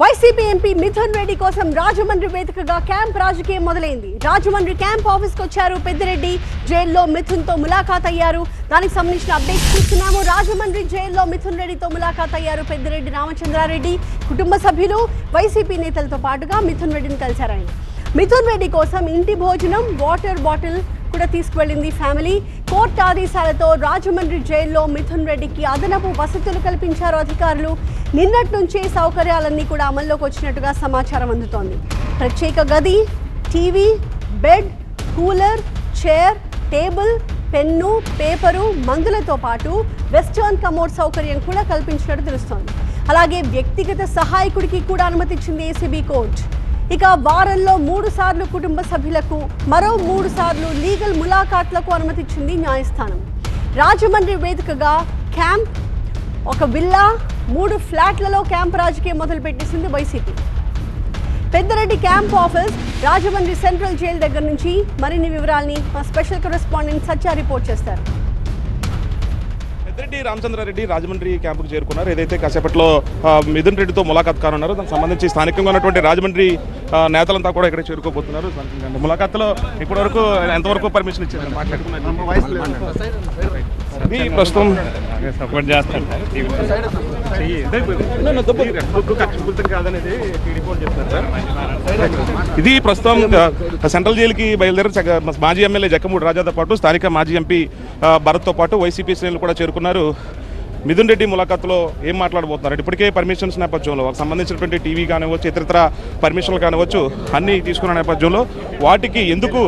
YCP MP Mithun Reddy కోసం రాజమండ్రి వేదికగా camp రాజకీయం మొదలైంది. రాజమండ్రి క్యాంప్ ఆఫీస్కి వచ్చారు పెద్దిరెడ్డి. జైల్లో మిథున్తో ములాఖాత్ అయ్యారు దానికి సంబంధించిన అప్డేట్స్ చూస్తున్నాము. రాజమండ్రి జైల్లో మిథున్ రెడ్డితో ములాఖాత్ అయ్యారు పెద్దిరెడ్డి రామచంద్రారెడ్డి. కుటుంబ సభ్యులు వైసీపీ నేతలతో పాటుగా మిథున్ రెడ్డిని కలిశారు ఆయన. మిథున్ రెడ్డి కోసం ఇంటి భోజనం వాటర్ బాటిల్ కూడా తీసుకువెళ్ళింది ఫ్యామిలీ. కోర్టు ఆదేశాలతో రాజమండ్రి జైల్లో మిథున్ రెడ్డికి అదనపు వసతులు కల్పించారు అధికారులు. నిన్నటి నుంచే సౌకర్యాలన్నీ కూడా అమల్లోకి వచ్చినట్టుగా సమాచారం అందుతోంది. ప్రత్యేక గది TV bed cooler chair table pen paper మందులతో పాటు వెస్టర్న్ కమోడ్ సౌకర్యం కూడా కల్పించినట్టు తెలుస్తోంది. అలాగే వ్యక్తిగత సహాయకుడికి కూడా అనుమతిచ్చింది ఏసీబీ కోర్టు. ఇక వారంలో మూడు సార్లు కుటుంబ సభ్యులకు మరో మూడు సార్లు లీగల్ ములాఖాట్లకు అనుమతిచ్చింది న్యాయస్థానం. రాజమండ్రి వేదికగా క్యాంప్ ఒక విల్లా మూడు ఫ్లాట్లలో క్యాంప్ రాజకీయం మొదలుపెట్టేసింది YCP. Peddireddy camp office Rajahmundry central jail దగ్గర నుంచి మరిన్ని వివరాల్ని మా స్పెషల్ కరెస్పాండెంట్ సత్య రిపోర్ట్ చేస్తారు. పెద్దిరెడ్డి రామచంద్రారెడ్డి రాజమండ్రి క్యాంపుకు చేరుకున్నారు. ఏదైతే కాసేపట్లో మిథున్ రెడ్డితో ములాఖాత్ కానున్నారు దానికి సంబంధించి స్థానికంగా ఉన్నటువంటి రాజమండ్రి నేతలంతా కూడా ఇక్కడ చేరుకోబోతున్నారు. ములాఖాత్లో ఇప్పటివరకు ఎంతవరకు పర్మిషన్ ఇచ్చారు? మాట్లాడుకున్నారు ఇది ప్రస్తుతం సపోర్ట్ ఇది ప్రస్తుతం సెంట్రల్ జైలుకి బయలుదేరి మాజీ ఎమ్మెల్యే జక్కమూడి రాజాతో పాటు స్థానిక మాజీ ఎంపీ భరత్తో పాటు వైసీపీ శ్రేణులు కూడా చేరుకున్నారు. మిథున్ రెడ్డి ములాఖాత్లో ఏం మాట్లాడబోతున్నారు? ఇప్పటికే పర్మిషన్స్ నేపథ్యంలో సంబంధించినటువంటి టీవీ కానివ్వచ్చు ఇతరత్ర పర్మిషన్లు కానివ్వచ్చు అన్నీ తీసుకున్న నేపథ్యంలో వాటికి ఎందుకు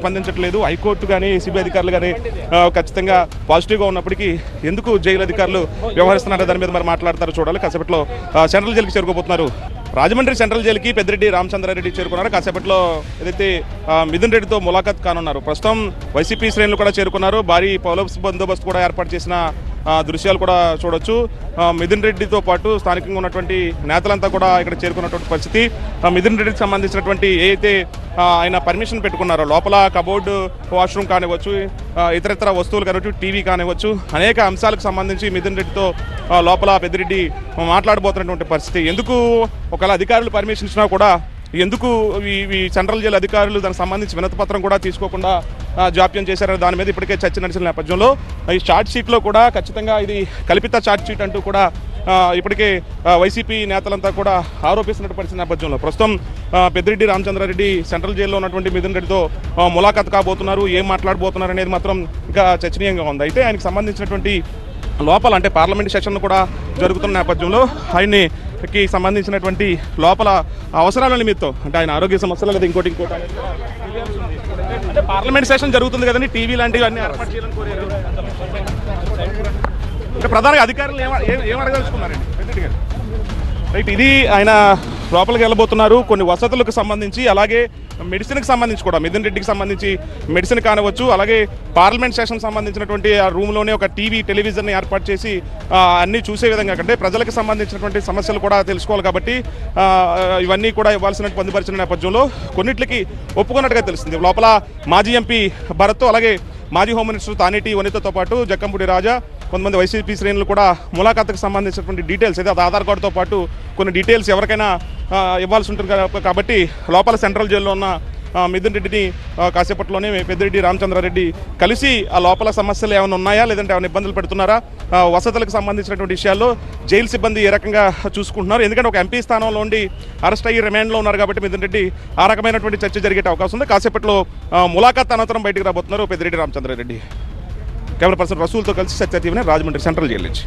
స్పందించట్లేదు? హైకోర్టు కానీ సిబిఐ అధికారులు కానీ ఖచ్చితంగా పాజిటివ్గా ఉన్నప్పటికీ ఎందుకు జైలు అధికారులు వ్యవహరిస్తున్నారో దాని మీద మరి మాట్లాడతారు చూడాలి. కాసేపట్లో సెంట్రల్ జైలుకి చేరుకోబోతున్నారు. రాజమండ్రి సెంట్రల్ జైలుకి పెద్దిరెడ్డి రామచంద్రారెడ్డి చేరుకున్నారు. కాసేపట్లో ఏదైతే మిథున్ రెడ్డితో ములాఖాత్ కానున్నారు. ప్రస్తుతం వైసీపీ శ్రేణులు కూడా చేరుకున్నారు. భారీ పోలీస్ బందోబస్తు కూడా ఏర్పాటు చేసిన దృశ్యాలు కూడా చూడొచ్చు. మిథున్ రెడ్డితో పాటు స్థానికంగా ఉన్నటువంటి నేతలంతా కూడా ఇక్కడ చేరుకున్నటువంటి పరిస్థితి. మిథున్ రెడ్డికి సంబంధించినటువంటి ఏదైతే ఆయన పర్మిషన్ పెట్టుకున్నారో లోపల కబోర్డు వాష్రూమ్ కానివ్వచ్చు ఇతరితర వస్తువులు కానివ్వచ్చు టీవీ కానివ్వచ్చు అనేక అంశాలకు సంబంధించి మిథున్ రెడ్డితో లోపల పెద్దిరెడ్డి మాట్లాడబోతున్నటువంటి పరిస్థితి. ఎందుకు ఒకవేళ అధికారులు పర్మిషన్ ఇచ్చినా కూడా ఎందుకు ఈ సెంట్రల్ జైలు అధికారులు దానికి సంబంధించి వినతి పత్రం కూడా తీసుకోకుండా జాప్యం చేశారనే దాని మీద ఇప్పటికే చర్చ నడిచిన నేపథ్యంలో. ఈ చార్ట్ షీట్లో కూడా ఖచ్చితంగా ఇది కల్పిత చార్ట్ షీట్ అంటూ కూడా ఇప్పటికే వైసీపీ నేతలంతా కూడా ఆరోపిస్తున్నట్టు పరిస్థితి నేపథ్యంలో. ప్రస్తుతం పెద్దిరెడ్డి రామచంద్రారెడ్డి సెంట్రల్ జైల్లో ఉన్నటువంటి మిథున్ రెడ్డితో ములాఖాత్ కాబోతున్నారు ఏం మాట్లాడబోతున్నారు అనేది మాత్రం ఇంకా చర్చనీయంగా ఉంది. అయితే ఆయనకి సంబంధించినటువంటి లోపల అంటే పార్లమెంట్ సెషన్ కూడా జరుగుతున్న నేపథ్యంలో ఆయన్ని కి సంబంధించినటువంటి లోపల అవసరాల నిమిత్తం అంటే ఆయన ఆరోగ్య సమస్యలు లేదా ఇంకోటి ఇంకోటి అంటే పార్లమెంట్ సెషన్ జరుగుతుంది కదండి టీవీ లాంటివి అన్ని ఏర్పాటు చేయాలని కోరారు. అంటే ప్రధానంగా అధికారులు ఏం ఏం అడగదలుచుకున్నారండి? రైట్ ఇది ఆయన లోపలికి వెళ్ళబోతున్నారు. కొన్ని వసతులకు సంబంధించి అలాగే మెడిసిన్కి సంబంధించి కూడా మిథున్ రెడ్డికి సంబంధించి మెడిసిన్ కానివచ్చు అలాగే పార్లమెంట్ సెషన్ సంబంధించినటువంటి ఆ రూమ్లోనే ఒక టీవీ టెలివిజన్ ఏర్పాటు చేసి అన్నీ చూసే విధంగా అంటే ప్రజలకు సంబంధించినటువంటి సమస్యలు కూడా తెలుసుకోవాలి కాబట్టి ఇవన్నీ కూడా ఇవ్వాల్సిన పొందుపరిచిన నేపథ్యంలో కొన్నిట్లకి ఒప్పుకున్నట్టుగా తెలుస్తుంది. లోపల మాజీ ఎంపీ భరత్ అలాగే మాజీ హోమ్ మినిస్టర్ తానేటి వనితతో పాటు జక్కంపూడి రాజా కొంతమంది వైసీపీ శ్రేణులు కూడా ములాఖాత్కు సంబంధించినటువంటి డీటెయిల్స్ అయితే అది ఆధార్ కార్డుతో పాటు కొన్ని డీటెయిల్స్ ఎవరికైనా ఇవ్వాల్సి ఉంటుంది కాబట్టి లోపల సెంట్రల్ జైల్లో ఉన్న మిథున్ రెడ్డిని కాసేపట్లోనే పెద్దిరెడ్డి రామచంద్రారెడ్డి కలిసి ఆ లోపల సమస్యలు ఏమైనా ఉన్నాయా? లేదంటే ఏమైనా ఇబ్బందులు పెడుతున్నారా? వసతులకు సంబంధించినటువంటి విషయాల్లో జైలు సిబ్బంది ఏ రకంగా చూసుకుంటున్నారు? ఎందుకంటే ఒక ఎంపీ స్థానంలో ఉండి అరెస్ట్ అయ్యి రిమాండ్లో ఉన్నారు కాబట్టి మిథున్ రెడ్డి ఆ రకమైనటువంటి చర్చ జరిగే అవకాశం ఉంది. కాసేపట్లో ములాఖాత్ అనంతరం బయటకు రాబోతున్నారు పెద్దిరెడ్డి రామచంద్రారెడ్డి. కెమెరా పర్సన్ రసూల్తో కలిసి సత్య రాజమండ్రి సెంట్రల్ జైలు నుంచి.